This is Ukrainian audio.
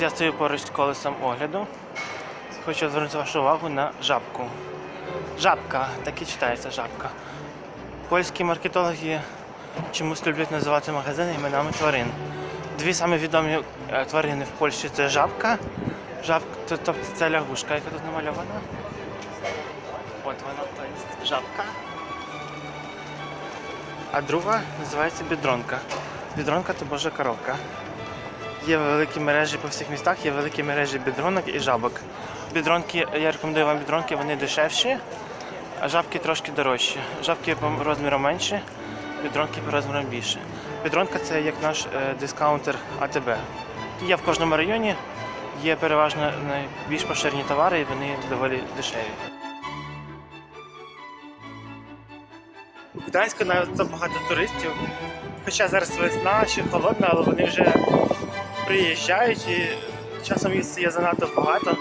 Я стою поруч з колесом огляду. Хочу звернути вашу увагу на жабку. Жабка, так і читається жабка. Польські маркетологи чомусь люблять називати магазини іменами тварин. Дві самі відомі е, тварини в Польщі це жабка. Жабка, то- тобто це лягушка, яка тут намальована. От вона, то є жабка. А друга називається бідронка. Бідронка це божа коровка. Є великі мережі по всіх містах, є великі мережі бідронок і жабок. Бідронки, я рекомендую вам бідронки, вони дешевші, а жабки трошки дорожчі. Жабки по розміру менші, бідронки по розміру більше. Бідронка це як наш е, дискаунтер АТБ. Є в кожному районі, є переважно найбільш поширені товари і вони доволі дешеві. У Гданську навіть багато туристів. Хоча зараз весна, ще холодна, але вони вже приїжджають і часом їх є занадто багато.